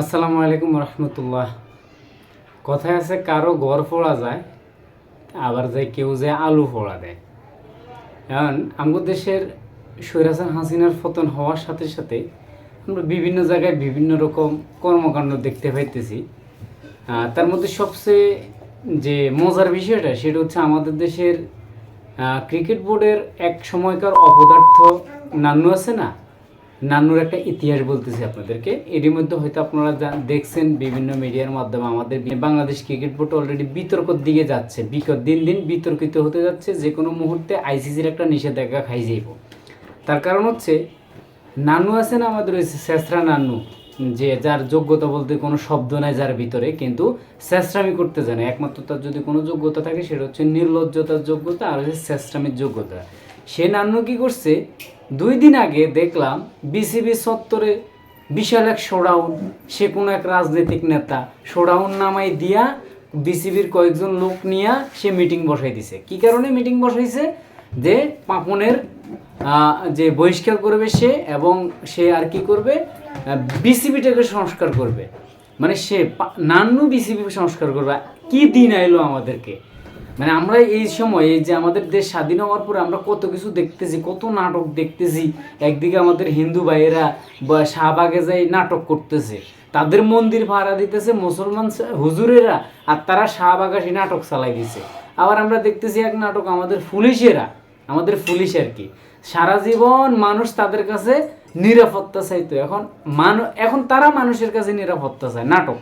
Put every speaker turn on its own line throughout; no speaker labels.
আসসালামু আলাইকুম রহমতুল্লাহ। কথায় আছে, কারও ঘর ফোড়া যায়, আবার যায় কেউ যে আলু ফোড়া দেয়। এখন আমাদের দেশের সৈরাসান হাসিনার ফতন হওয়ার সাথে সাথে আমরা বিভিন্ন জায়গায় বিভিন্ন রকম কর্মকাণ্ড দেখতে পাইতেছি। তার মধ্যে সবচেয়ে যে মজার বিষয়টা, সেটা হচ্ছে আমাদের দেশের ক্রিকেট বোর্ডের এক সময়কার অপদার্থ নান্নু আছে না? নান্নুর একটা ইতিহাস বলতেছি আপনাদেরকে। এরই মধ্যে হয়তো আপনারা দেখছেন বিভিন্ন মিডিয়ার মাধ্যমে আমাদের বাংলাদেশ ক্রিকেট বোর্ড অলরেডি বিতর্কর দিকে যাচ্ছে। দিন দিন বিতর্কিত হতে যাচ্ছে যে কোনো মুহূর্তে আইসিসির একটা নিষেধাজ্ঞা খাই যাইব। তার কারণ হচ্ছে, নান্নু আছে না আমাদের ওই শেষরা নান্নু, যে যার যোগ্যতা বলতে কোনো শব্দ নাই যার ভিতরে, কিন্তু শেষরামি করতে জানে। একমাত্র তার যদি কোনো যোগ্যতা থাকে, সেটা হচ্ছে নির্লজ্জতার যোগ্যতা আর হচ্ছে শেষরামির যোগ্যতা। সে নান্নু কি করছে? দুই দিন আগে দেখলাম বিসিবি চত্বরে বিশাল এক শোডাউন। সে কোনো এক রাজনৈতিক নেতা শোডাউন নামাই দিয়া বিসিবির কয়েকজন লোক নিয়ে সে মিটিং বসাই দিছে। কি কারণে মিটিং বসাইছে? যে পাপনের যে বহিষ্কার করবে সে এবং সে আর কি করবে? বিসিবিটাকে সংস্কার করবে। মানে সে নান্নু বিসিবি সংস্কার করবে। কি দিন আইলো আমাদেরকে? মানে আমরা এই সময় যে আমাদের দেশ স্বাধীন হওয়ার পরে আমরা কত কিছু দেখতেছি, কত নাটক দেখতেছি। একদিকে আমাদের হিন্দু ভাইয়েরা শাহবাগে যাই নাটক করতেছে, তাদের মন্দির ভাড়া দিতেছে মুসলমান হুজুরেরা, আর তারা শাহবাগাসী নাটক চালাই দিছে আবার আমরা দেখতেছি এক নাটক আমাদের পুলিশেরা, আমাদের পুলিশ আর কি। সারা জীবন মানুষ তাদের কাছে নিরাপত্তা চাইতো, এখন মানু এখন তারা মানুষের কাছে নিরাপত্তা চায় নাটক।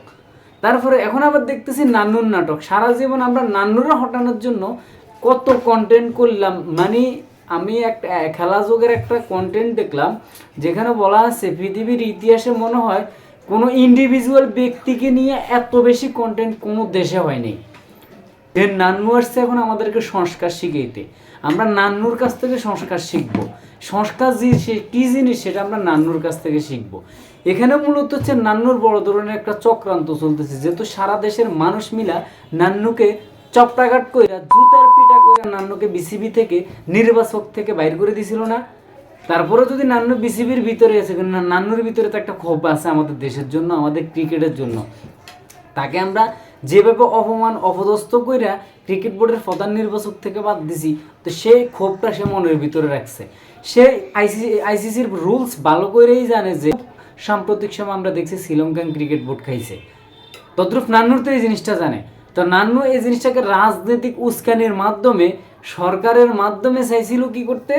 তারপরে এখন আবার দেখতেছি নান্নুর নাটক। সারা জীবন আমরা নান্নুরা হটানোর জন্য কত কন্টেন্ট করলাম। মানে আমি একটা, খেলা যুগের একটা কন্টেন্ট দেখলাম, যেখানে বলা আছে পৃথিবীর ইতিহাসে মনে হয় কোনো ইন্ডিভিজুয়াল ব্যক্তিকে নিয়ে এত বেশি কন্টেন্ট কোনো দেশে হয়নি। যে নান্নু আসছে এখন আমাদেরকে সংস্কার শিখাইতে। আমরা নান্নুর কাছ থেকে সংস্কার শিখব। সংস্কার যে সে- কি জিনিস সেটা আমরা নান্নুর কাছ থেকে শিখব। এখানে মূলত হচ্ছে নান্নুর বড় ধরনের একটা চক্রান্ত চলতেছে, যেহেতু সারা দেশের মানুষ মিলা নান্নুকে চপটাঘাট কইরা জুতার পিটা কইরা নান্নুকে বিসিবি থেকে নির্বাচক থেকে বাইর করে দিছিল না। তারপরে যদি নান্নু বিসিবির ভিতরে আছে নান্নুর ভিতরে তো একটা ক্ষোভ আছে আমাদের দেশের জন্য, আমাদের ক্রিকেটের জন্য। তাকে আমরা যেভাবে অপমান অপদস্থ কইরা ক্রিকেট বোর্ডের প্রধান নির্বাচক থেকে বাদ দিছি, তো সেই ক্ষোভটা সে মনের ভিতরে রাখছে। সে আইসিসি আইসিসির রুলস ভালো করেই জানে যে সাম্প্রতিক সময় আমরা দেখছি শ্রীলঙ্কান ক্রিকেট বোর্ড খাইছে। তদ্রুপ নান্নুর তো এই জিনিসটা জানে। তো নান্নু এই জিনিসটাকে রাজনৈতিক উস্কানির মাধ্যমে, সরকারের মাধ্যমে চাইছিল কি করতে?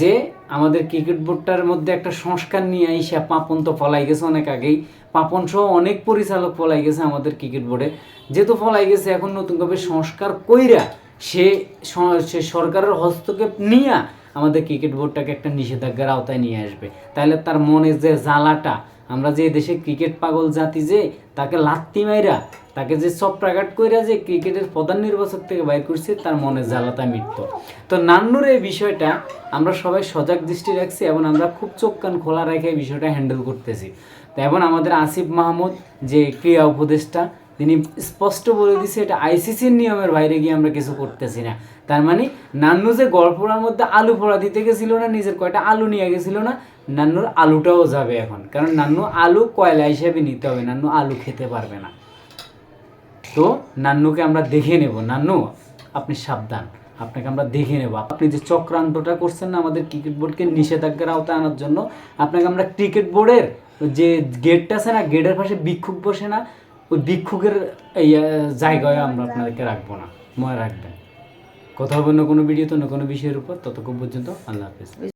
যে আমাদের ক্রিকেট বোর্ডটার মধ্যে একটা সংস্কার নিয়ে আইসা পাপন তো ফলাই গেছে অনেক আগেই। পাপন সহ অনেক পরিচালক ফলাই গেছে আমাদের ক্রিকেট বোর্ডে। যেহেতু ফলাই গেছে, এখন নতুনভাবে সংস্কার কইরা সে সে সরকারের হস্তক্ষেপ নিয়ে আমাদের ক্রিকেট বোর্ডটাকে একটা নিষেধাজ্ঞার আওতায় নিয়ে আসবে। তাহলে তার মনে যে জ্বালাটা, আমরা যে দেশে ক্রিকেট পাগল জাতি যে, তাকে লাত্তি মাইরা, তাকে যে সব প্রাঘাট কইরা যে ক্রিকেটের প্রধান নির্বাচক থেকে বাইর করছে, তার মনে জ্বালাতা মৃত্যু তো নান্নুর এই বিষয়টা আমরা সবাই সজাগ দৃষ্টি রাখছি এবং আমরা খুব চোখ কান খোলা রেখে এই বিষয়টা হ্যান্ডেল করতেছি। এবং আমাদের আসিফ মাহমুদ, যে ক্রীড়া উপদেষ্টা, তিনি স্পষ্ট বলে দিছে এটা আইসিসির নিয়মের বাইরে গিয়ে আমরা কিছু করতেছি না। তার মানে নান্নু যে গড়পোড়ার মধ্যে আলু পোড়া দিতে গেছিল না, নিজের কয়টা আলু নিয়ে গেছিল না, নান্নুর আলুটাও যাবে এখন। কারণ নান্নু আলু কয়লা হিসেবে নিতে হবে, নান্নু আলু খেতে পারবে না। তো নান্নুকে আমরা দেখে নেব। নান্নু, আপনি সাবধান। আপনাকে আমরা দেখে নেব। আপনি যে চক্রান্তটা করছেন না আমাদের ক্রিকেট বোর্ডকে নিষেধাজ্ঞার আওতায় আনার জন্য, আপনাকে আমরা ক্রিকেট বোর্ডের যে গেটটা আছে না গেটের পাশে ভিক্ষুক বসে না ওই ভিক্ষুকের এই জায়গায় আমরা আপনাদেরকে রাখব না মনে রাখবেন। কথা হবে অন্য কোনো ভিডিওতে অন্য কোনো বিষয়ের উপর ততক্ষণ পর্যন্ত আল্লাহ হাফেজ।